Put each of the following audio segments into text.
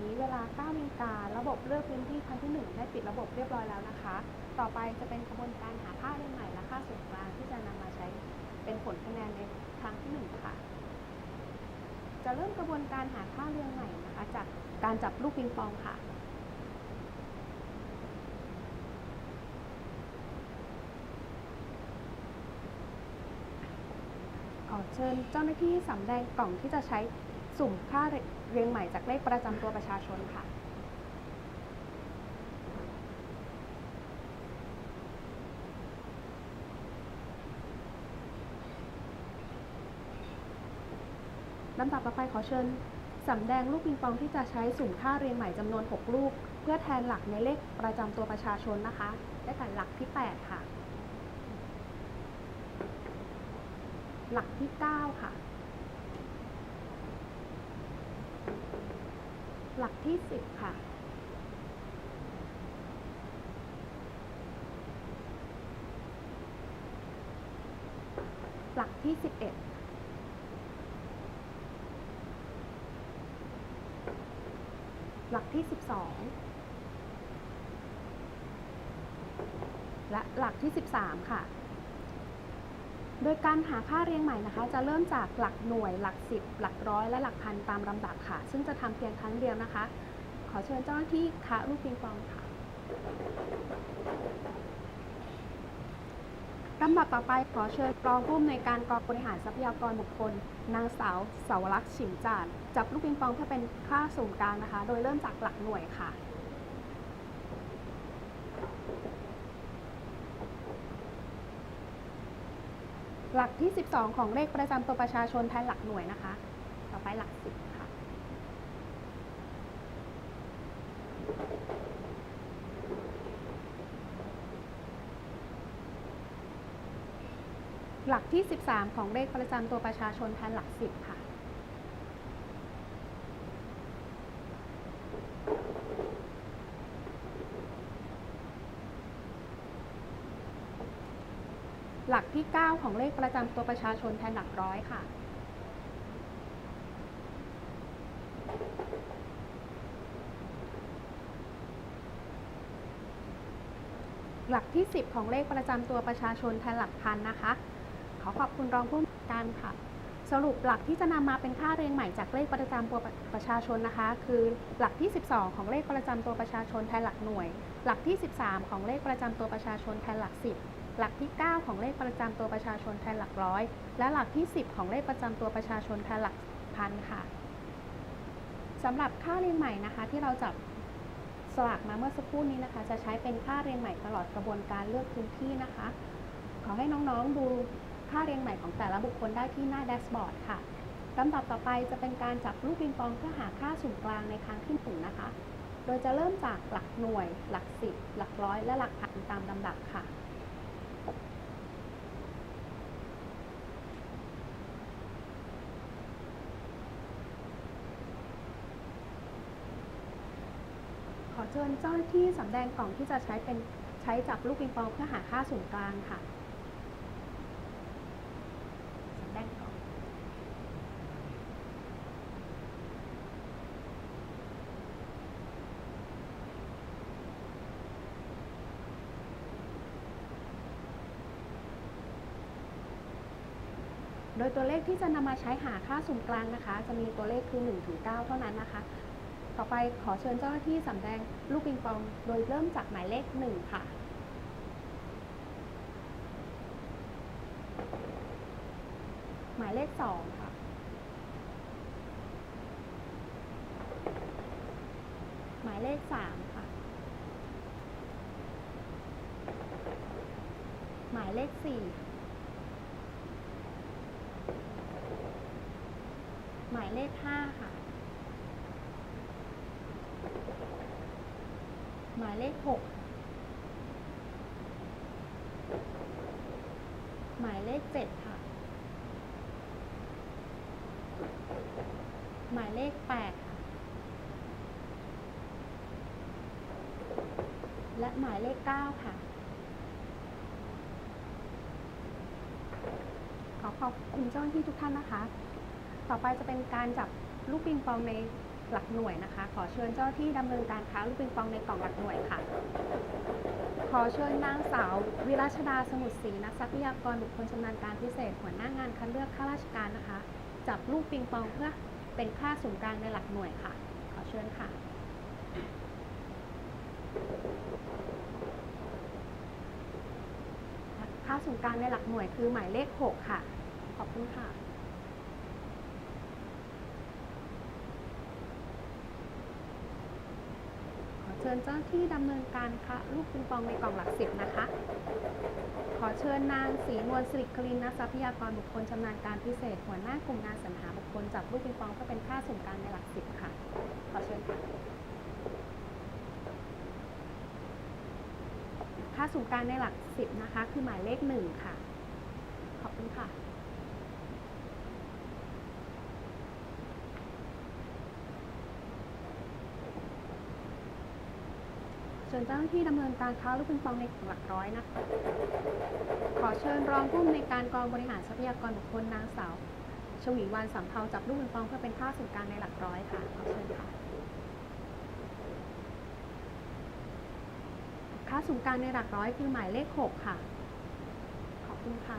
นี้เวลา9นาฬิการะบบเลือกพื้นที่ครั้งที่ 1 ได้ปิดระบบเรียบร้อยแล้วนะคะ ต่อไปจะเป็นกระบวนการหาค่าเรียงใหม่และค่าส่วนกลางที่จะนำมาใช้เป็นผลคะแนนในครั้งที่ 1 ค่ะ จะเริ่มกระบวนการหาค่าเรียงใหม่นะคะ จากการจับลูกปิงปองค่ะขอเชิญเจ้าหน้าที่สำแดงกล่องที่จะใช้ สุ่มค่าเรียงใหม่จากเลขประจำตัวประชาชนค่ะลำดับต่อไปขอเชิญสำแดงลูกปิงปองที่จะใช้สุ่มค่าเรียงใหม่จำนวน 6 ลูก เพื่อแทนหลักในเลขประจำตัวประชาชนนะคะได้แก่หลักที่ 8 ค่ะ หลักที่ 9 ค่ะ หลักที่ 10 ค่ะหลักที่ 11 หลักที่ 12 และหลักที่ 13 ค่ะ โดยการหาค่าเรียงใหม่นะคะ จะเริ่มจากหลักหน่วย หลักสิบหลักร้อย และหลักพันตามลำดับค่ะ ซึ่งจะทำเพียงครั้งเดียวนะคะ ขอเชิญเจ้าหน้าที่คะลูกปิงปองค่ะลำดับต่อไปขอเชิญรองผู้อำนวยการกองบริหารทรัพยากรบุคคล นางสาวเสาวรักษ์ฉิมจานจับลูกปิงปองเพื่อเป็นค่าสูงกลางนะคะ โดยเริ่มจากหลักหน่วยค่ะ หลักที่ 12 ของเลขประจำตัวประชาชนแทนหลักหน่วยนะคะ ต่อไปหลัก 10 ค่ะ หลักที่ 13 ของเลขประจำตัวประชาชนแทนหลัก 10 ค่ะ ที่ 9 ของเลขประจำตัวประชาชนแทนหลักร้อยค่ะ หลักที่ 10 ของเลขประจำตัวประชาชนแทนหลักพันนะคะ ขอขอบคุณรองผู้การค่ะ สรุปหลักที่จะนำมาเป็นค่าเรียงใหม่จากเลขประจำตัวประชาชนนะคะ คือหลักที่ 12 ของเลขประจำตัวประชาชนแทนหลักหน่วย หลักที่ 13 ของเลขประจำตัวประชาชนแทนหลัก 10 หลักที่ 9 ของเลขประจำตัวประชาชนแทนหลักร้อย และหลักที่ 10 ของเลขประจำตัวประชาชนแทนหลักพันค่ะสำหรับค่าเรียงใหม่นะคะที่เราจับสลากมาเมื่อสักครู่นี้นะคะ จะใช้เป็นค่าเรียงใหม่ตลอดกระบวนการเลือกพื้นที่นะคะ ขอให้น้องๆดูค่าเรียงใหม่ของแต่ละบุคคลได้ที่หน้าแดชบอร์ดค่ะลำดับต่อไปจะเป็นการจับลูกปิงปองเพื่อหาค่าส่วนกลางในครั้งที่หนึ่งนะคะ โดยจะเริ่มจากหลักหน่วย หลักสิบหลักร้อย และหลักพันตามลำดับค่ะ เชิญเจ้าหน้าที่สำแดงกล่องที่จะใช้เป็นใช้จับลูกปิงปองเพื่อหาค่าส่วนกลางค่ะสำแดงกล่องโดยตัวเลขที่จะนำมาใช้หาค่าส่วนกลางนะคะ จะมีตัวเลขคือ1ถึง9เท่านั้นนะคะ ต่อไปขอเชิญเจ้าหน้าที่สำแดงลูกปิงปอง โดยเริ่มจากหมายเลข1ค่ะ หมายเลข2ค่ะ หมายเลข3ค่ะ หมายเลข4หมายเลข5ค่ะ หมาย เลขหกหมายเลขเจ็ดค่ะ หมายเลขแปดค่ะ และหมายเลขเก้าค่ะ ขอขอบคุณเจ้าหน้าที่ทุกท่านนะคะ ต่อไปจะเป็นการจับลูกปิงปองใน หลักหน่วยนะคะ ขอเชิญเจ้าที่ดำเนินการค้าลูกปิงปองในกล่องหลักหน่วยค่ะ ขอเชิญนางสาววิราชดาสมุทรศรีนักทรัพยากรบุคคลชำนาญการพิเศษหัวหน้างานคัดเลือกข้าราชการนะคะ จับลูกปิงปองเพื่อเป็นค่าศูนย์กลางในหลักหน่วยค่ะ ขอเชิญค่ะค่าศูนย์กลางในหลักหน่วยคือหมายเลข 6 ค่ะ ขอบคุณค่ะ ขอ เชิญเจ้าหน้าที่ดำเนินการค่ะลูกปิงปองในกล่องหลักสิบนะคะ ขอเชิญนางศรีนวลสิริคลินนักทรัพยากรบุคคลชำนาญการพิเศษ หัวหน้ากลุ่มงานสรรหาบุคคลจับลูกปิงปองเพื่อเป็นค่าส่วนกลางในหลักสิบค่ะ ขอเชิญค่ะค่าส่วนกลางในหลักสิบนะคะ คือหมายเลขหนึ่งค่ะ ขอบคุณค่ะ เชิญเจ้าหน้าที่ดำเนินการค้าลูกปิงปองในหลักร้อยนะคะ ขอเชิญรองผู้อำนวยการกองบริหารทรัพยากรบุคคลนางสาวชวีวันสำเภาจับลูกปิงปองเพื่อเป็นค่าส่วนกลางในหลักร้อยค่ะ ขอเชิญค่ะ ค่าส่วนกลางในหลักร้อยคือหมายเลข 6 ค่ะ ขอบคุณค่ะ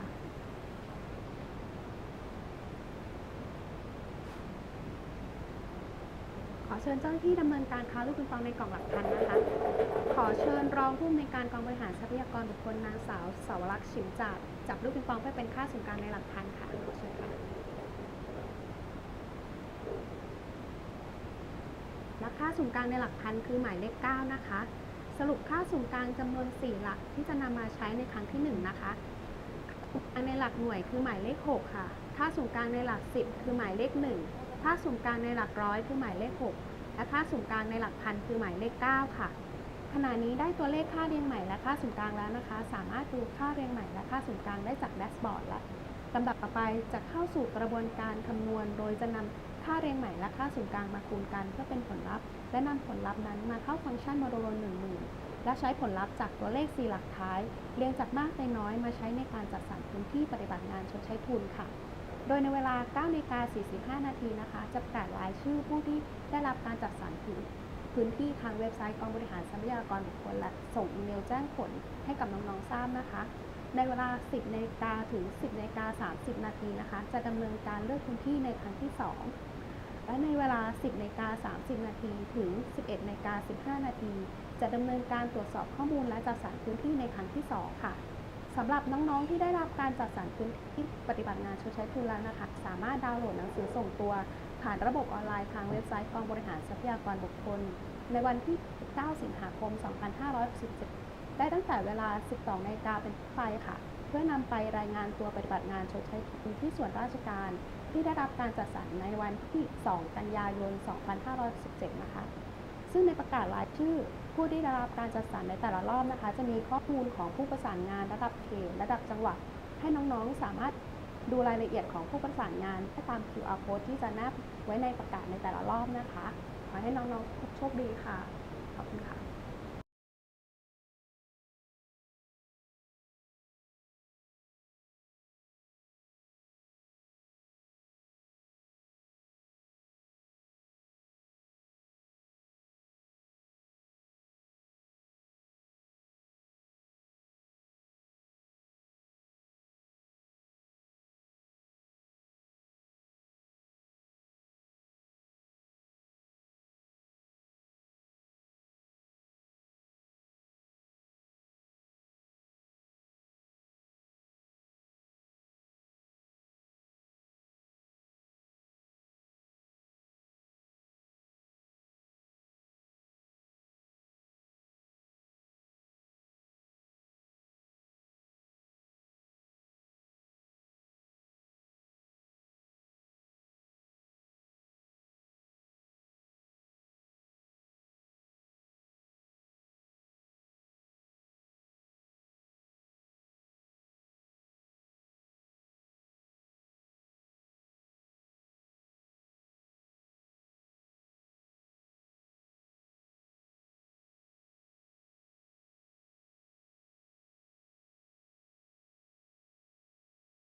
ข อเชิญเจ้าหน้าที่ดำเนินการค้าลูกปิงปองในกล่องหลักพันนะคะ ขอเชิญรองผู้อำนวยการกองบริหารทรัพยากรบุคคลนางสาวสาวรักษ์ฉิมจับจับลูกปิงปองเพื่อเป็นค่าส่วนกลางในหลักพันค่ะขอเชิญค่ะและค่าส่วนกลางในหลักพันคือหมายเลข9นะคะ สรุปค่าส่วนกลางจำนวน 4 หลักที่จะนำมาใช้ในครั้งที่ 1 นะคะค่าส่วนในหลักหน่วยคือหมายเลข 6 ค่ะ ค่าส่วนกลางในหลัก 10 คือหมายเลข 1 ค่าส่วนกลางในหลักร้อยคือหมายเลข 6 และค่าส่วนกลางในหลักพันคือหมายเลข 9 ค่ะ ขณะนี้ได้ตัวเลขค่าเรียงใหม่และค่าส่วนกลางแล้วนะคะ สามารถดูค่าเรียงใหม่และค่าส่วนกลางได้จากแดชบอร์ดและลำดับต่อไปจะเข้าสู่กระบวนการคำนวณ โดยจะนำค่าเรียงใหม่และค่าส่วนกลางมาคูณกันเพื่อเป็นผลลัพธ์ และนำผลลัพธ์นั้นมาเข้าฟังก์ชันโมดูล1 0,000 และใช้ผลลัพธ์จากตัวเลข 4 หลักท้าย เรียงจากมากไปน้อยมาใช้ในการจัดสรรพื้นที่ปฏิบัติงานชดใช้ทุนค่ะ โดยในเวลา9นาฬิกา45 นาทีนะคะ จะประกาศรายชื่อผู้ที่ได้รับการจัดสรรพื้นพื้นที่ทางเว็บไซต์กองบริหารทรัพยากรบุคคลและส่งอีเมลแจ้งผลให้กับน้องๆทราบนะคะ ในเวลา 10นาฬิกาถึง 10นาฬิกา30 นาทีนะคะ จะดำเนินการเลือกพื้นที่ในครั้งที่ 2 และในเวลา 10นาฬิกา30 นาทีถึง 11นาฬิกา15 นาทีจะดำเนินการตรวจสอบข้อมูลและจัดสรรพื้นที่ในครั้งที่ 2 ค่ะ สำหรับน้องๆที่ได้รับการจัดสรรพื้นที่ปฏิบัติงานชดใช้ทุนแล้วนะคะ สามารถดาวน์โหลดหนังสือส่งตัว ผ่านระบบออนไลน์ทางเว็บไซต์กองบริหารทรัพยากรบุคคล ในวันที่ 9 สิงหาคม 2567 ได้ตั้งแต่เวลา 12นาฬิกาเป็นต้นไปค่ะ เพื่อนำไปรายงานตัวปฏิบัติงานชดใช้ทุนที่ส่วนราชการ ที่ได้รับการจัดสรรในวันที่ 2 กันยายน 2517นะคะ ซึ่งในประกาศรายชื่อ ผู้ที่ได้รับการจัดสรรในแต่ละรอบนะคะ จะมีข้อมูลของผู้ประสานงานระดับเขตระดับจังหวัด ให้น้องๆสามารถดูรายละเอียดของผู้ประสานงานได้ตาม QR code ที่จะแนบไว้ในประกาศในแต่ละรอบนะคะ ขอให้น้องๆโชคดีค่ะ ขอบคุณค่ะ